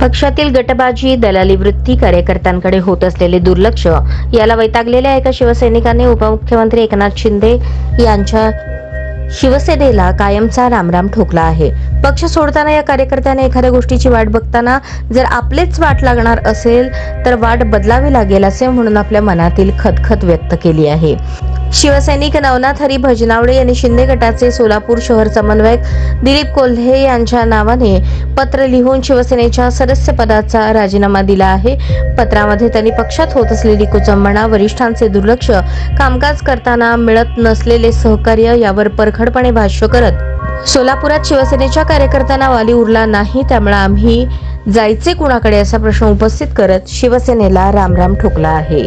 पक्षातील गटबाजी दलाली वृत्ती कार्यकर्त्यांकडे होत असलेले दुर्लक्ष याला वैतागलेल्या एका शिवसैनिकाने उपमुख्यमंत्री एकनाथ शिंदे यांच्या शिवसेनेला कायमचा रामराम ठोकला आहे. पक्ष सोडताना या कार्यकर्त्याने एखाद्या गोष्टीची वाट बघताना जर आपलेच वाट लागणार असेल तर वाट बदलावी लागेल असे म्हणून आपल्या मनातील खतखत व्यक्त केली आहे. शिवसैनिक नवनाथ हरी भजनावडे यांनी शिंदे गटाचे सोलापूर शहर समन्वयक दिलीप कोल्हे यांच्या नावाने पत्र लिहून शिवसेनेच्या सदस्यपदाचा राजीनामा दिला आहे. पत्रामध्ये त्यांनी पक्षात होत असलेली कुचंबणा वरिष्ठांचे दुर्लक्ष कामकाज करताना मिळत नसलेले सहकार्य यावर परखडपणे भाष्य करत सोलापुरात शिवसेनेच्या कार्यकर्त्यांना वाली उरला नाही त्यामुळे आम्ही जायचे कुणाकडे असा प्रश्न उपस्थित करत शिवसेनेला रामराम ठोकला आहे.